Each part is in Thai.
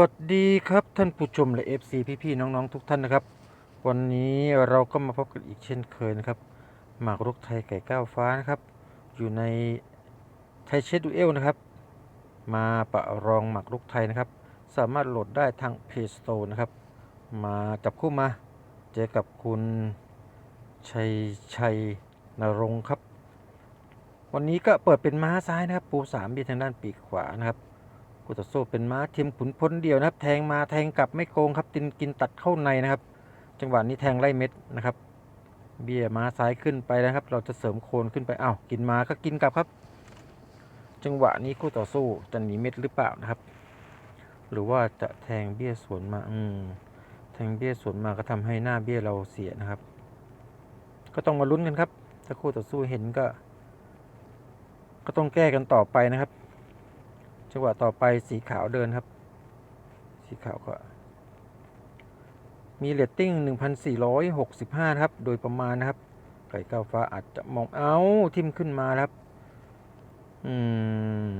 วัสดีครับท่านผู้ชมและ FC พี่ๆน้องๆทุกท่านนะครับ วันนี้เราก็มาพบกันอีกเช่นเคยนะครับ หมากรุกไทยไก่ก้าวฟ้านะครับ อยู่ในไทยเชดดูเอลนะครับ มาประรองหมากรุกไทยนะครับ สามารถโหลดได้ทาง Play Store นะครับ มาจับคู่มา เจอกับคุณ ชัยชัยนรงค์ครับ วันนี้ก็เปิดเป็นม้าซ้ายนะครับ ปูสามเบียทางด้านปีกขวานะครับ คู่ต่อสู้เป็นม้าเทียมขุนพลเดียวนะครับ แทงมาแทงกลับไม่โกงครับกินกินตัดเข้าในนะครับ จังหวะนี้แทงไล่เม็ดนะครับ เบี้ยม้าซ้ายขึ้นไปนะครับ เราจะเสริมโคนขึ้นไปอ้าวกินมาก็กินกลับครับ จังหวะนี้คู่ต่อสู้จะหนีเม็ดหรือเปล่านะครับ หรือว่าจะแทงเบี้ยสวนมาอืมแทงเบี้ยสวนมาก็ทำให้หน้าเบี้ยเราเสียนะครับ ก็ต้องมาลุ้นกันครับ ถ้าคู่ต่อสู้เห็นก็ ก็ต้องแก้กันต่อไปนะครับ จังหวะต่อไปสีขาวเดินครับ สีขาวก็ มีเรตติ้ง 1,465นะครับ โดยประมาณนะครับ ไก่ก้าวฟ้าอาจจะมองเอาทิมขึ้นมาครับ อืม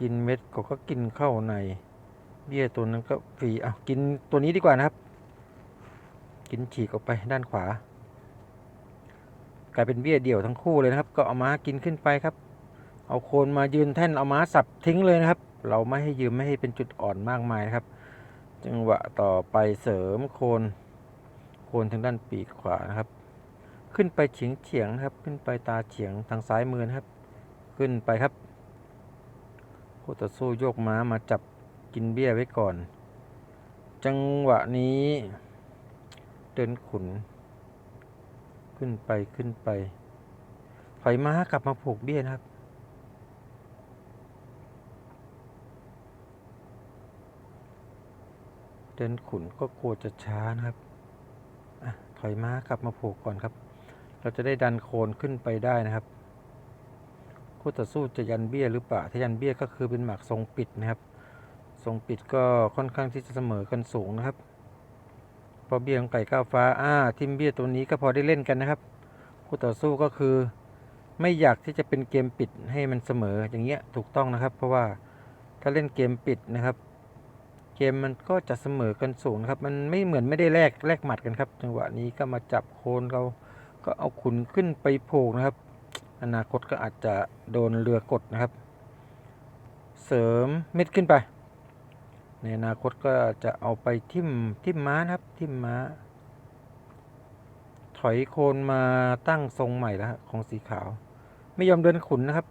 กินเม็ดก็ก็กินเข้าใน เบี้ยตัวนั้นก็ฟรีอะกินตัวนี้ดีกว่านะครับ กินฉีกออกไปด้านขวา กลายเป็นเบี้ยเดี่ยวทั้งคู่เลยนะครับ ก็เอามากินขึ้นไปครับ เอาโคนมายืนแท่นเอาม้าสับทิ้งเลยนะครับ เราไม่ให้ยืมไม่ให้เป็นจุดอ่อนมากมายนะครับ จังหวะต่อไปเสริมโคน โคนทางด้านปีกขวานะครับ ขึ้นไปเฉียงเฉียงครับ ขึ้นไปตาเฉียงทางซ้ายมือนะครับ ขึ้นไปครับคู่ต่อสู้โยกม้ามาจับกินเบี้ยไว้ก่อน จังหวะนี้เดินขุน ขึ้นไปขึ้นไปถอยม้ากลับมาผูกเบี้ยนะครับ เดินขุนก็กลัวจะช้านะครับอะถอยม้ากลับมาผูกก่อนครับ เราจะได้ดันโคนขึ้นไปได้นะครับคู่ต่อสู้จะยันเบี้ยหรือเปล่าถ้ายันเบี้ยก็คือเป็นหมากทรงปิดนะครับ ทรงปิดก็ค่อนข้างที่จะเสมอกันสูงนะครับ พอเบี้ยของไก่ก้าวฟ้าอ่าทิมเบี้ยตัวนี้ก็พอได้เล่นกันนะครับคู่ต่อสู้ก็คือไม่อยากที่จะเป็นเกมปิดให้มันเสมออย่างเงี้ยถูกต้องนะครับ เพราะว่าถ้าเล่นเกมปิดนะครับ เกมมันก็จะเสมอกันสูงนะครับ มันไม่เหมือนไม่ได้แลกแลกหมัดกันครับ จังหวะนี้ก็มาจับโคนเราก็เอาขุนขึ้นไปโผูกนะครับ อนาคตก็อาจจะโดนเรือกดนะครับ เสริมเม็ดขึ้นไป ในอนาคตก็จะเอาไปทิ่มทิ่มม้านะครับทิ่มม้า ถอยโคนมาตั้งทรงใหม่แล้วฮะของสีขาว ไม่ยอมเดินขุนนะครับ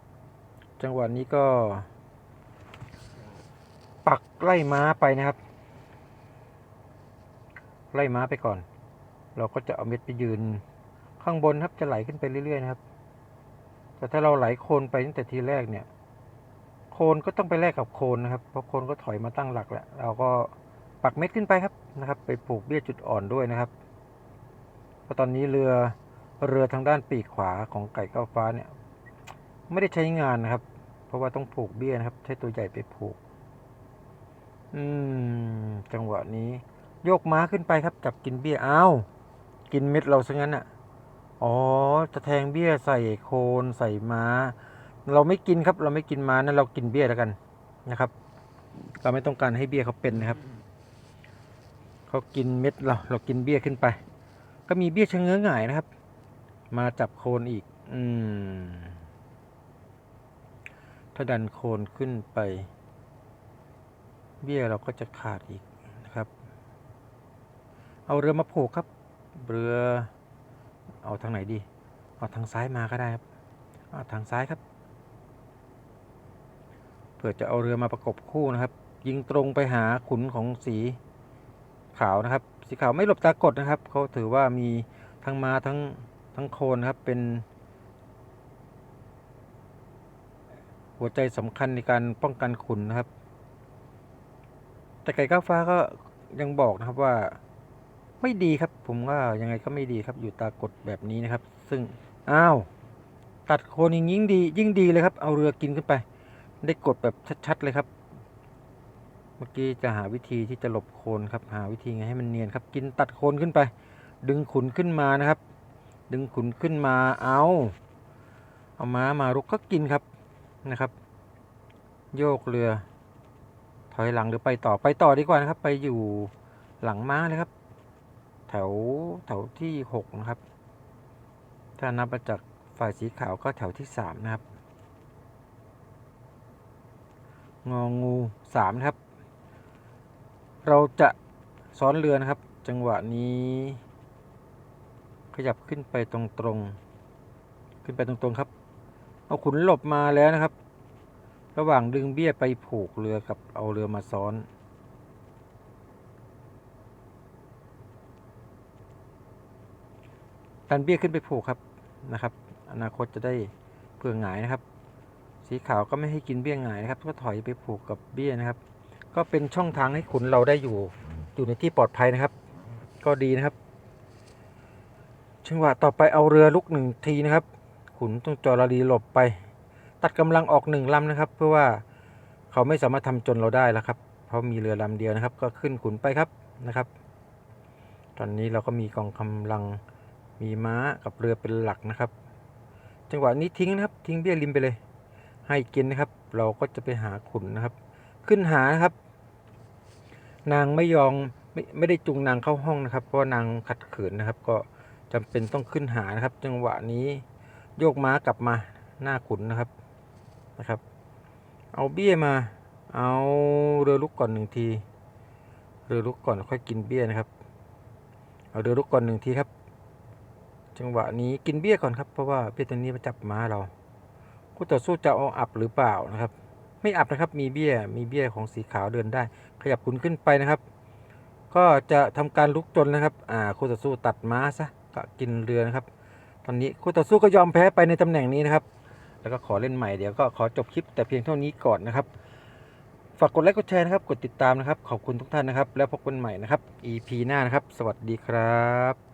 จังหวะนี้ก็ ปักไล่ม้าไปนะครับ ไล่ม้าไปก่อน เราก็จะเอาเม็ดไปยืน ข้างบนครับจะไหลขึ้นไปเรื่อยๆนะครับ แต่ถ้าเราไหลโคนไปตั้งแต่ทีแรกเนี่ย โคนก็ต้องไปแลกกับโคนนะครับ เพราะโคนก็ถอยมาตั้งหลักแล้วเราก็ปักเม็ดขึ้นไปครับนะครับ ไปผูกเบี้ยจุดอ่อนด้วยนะครับเพราะตอนนี้เรือเรือทางด้านปีกขวาของไก่ก้าฟ้าเนี่ย ไม่ได้ใช้งานนะครับ เพราะว่าต้องผูกเบี้ยนะครับ ใช้ตัวใหญ่ไปผูก อืม จังหวะนี้ โยกม้าขึ้นไปครับ จับกินเบี้ยอ้าวกินเม็ดเราซะงั้นอะ อ๋อจะแทงเบี้ยใส่โคนใส่ม้า เราไม่กินครับ เราไม่กินม้านะเรากินเบี้ยแล้วกันนะครับ เราไม่ต้องการให้เบี้ยเขาเป็นนะครับเขากินเม็ดเราเรากินเบี้ยขึ้นไป ก็มีเบี้ยชะเง้อหงายนะครับ มาจับโคนอีก อืมถ้าดันโคนขึ้นไป เบี้ยเราก็จะขาดอีกนะครับ เอาเรือมาผูกครับ เรือเอาทางไหนดี เอาทางซ้ายมาก็ได้ครับเอาทางซ้ายครับเผื่อจะเอาเรือมาประกบคู่นะครับ ยิงตรงไปหาขุนของสีขาวนะครับ สีขาวไม่หลบตากดนะครับ เขาถือว่ามีทั้งมาทั้งทั้งโคนครับเป็น หัวใจสำคัญในการป้องกันขุนนะครับ แต่ไก่ก้าวฟ้าก็ยังบอกนะครับว่าไม่ดีครับ ผมว่ายังไงก็ไม่ดีครับ อยู่ตากดแบบนี้นะครับ ซึ่งอ้าวตัดโคนยิ่งยิ่งดี ยิ่งดีเลยครับ เอาเรือกินขึ้นไป ได้กดแบบชัดๆเลยครับ เมื่อกี้จะหาวิธีที่จะหลบโคนครับ หาวิธีไงให้มันเนียนครับ กินตัดโคนขึ้นไป ดึงขุนขึ้นมานะครับ ดึงขุนขึ้นมาเอาเอาม้ามารุกก็กินครับนะครับ โยกเรือ อยหลังหรือไปต่อไปต่อดีกว่านะครับ ไปอยู่หลังม้าเลยครับ แถวแถวที่หกนะครับ ถ้านับมาจากฝ่ายสีขาวก็แถวที่สามนะครับ งองูสามนะครับ เราจะซ้อนเรือนะครับ จังหวะนี้ ขยับขึ้นไปตรงๆ ขึ้นไปตรงๆครับ เอาขุนหลบมาแล้วนะครับ ระหว่างดึงเบี้ยไปผูกเรือกับเอาเรือมาซ้อนดันเบี้ยขึ้นไปผูกครับนะครับ อนาคตจะได้เผื่อหงายนะครับ สีขาวก็ไม่ให้กินเบี้ยหงายนะครับ ก็ถอยไปผูกกับเบี้ยนะครับ ก็เป็นช่องทางให้ขุนเราได้อยู่อยู่ในที่ปลอดภัยนะครับ ก็ดีนะครับจังหวะต่อไปเอาเรือลุกหนึ่งทีนะครับ ขุนต้องจอระดีหลบไป ตัดกำลังออกหนึ่งลำนะครับ เพื่อว่าเขาไม่สามารถทำจนเราได้แล้วครับ เพราะมีเรือลำเดียวนะครับ ก็ขึ้นขุนไปครับนะครับ ตอนนี้เราก็มีกองกำลังมีม้ากับเรือเป็นหลักนะครับ จังหวะนี้ทิ้งนะครับ ทิ้งเบี้ยริมไปเลย ให้กินนะครับ เราก็จะไปหาขุนนะครับ ขึ้นหานะครับ นางไม่ยอมไม่ไม่ได้จูงนางเข้าห้องนะครับ เพราะนางขัดขืนนะครับ ก็จำเป็นต้องขึ้นหานะครับ จังหวะนี้โยกม้ากลับมาหน้าขุนนะครับ นะครับ เอาเบี้ยมา เอาเรือลุกก่อนหนึ่งที เรือลุกก่อนค่อยกินเบี้ยนะครับ เอาเรือลุกก่อนหนึ่งทีครับ จังหวะนี้กินเบี้ยก่อนครับ เพราะว่าเบี้ยตัวนี้มาจับม้าเราคู่ต่อสู้จะเอาอับหรือเปล่านะครับ ไม่อับนะครับ มีเบี้ย มีเบี้ยของสีขาวเดินได้ ขยับขุนขึ้นไปนะครับ ก็จะทำการลุกจนนะครับ อ่าคู่ต่อสู้ตัดม้าซะก็กินเรือนะครับ ตอนนี้คู่ต่อสู้ก็ยอมแพ้ไปในตำแหน่งนี้นะครับ แล้วก็ขอเล่นใหม่เดี๋ยวก็ขอจบคลิปแต่เพียงเท่านี้ก่อนนะครับ ฝากกดไลค์กดแชร์นะครับ กดติดตามนะครับ ขอบคุณทุกท่านนะครับ แล้วพบกันใหม่นะครับ EP หน้านะครับ สวัสดีครับ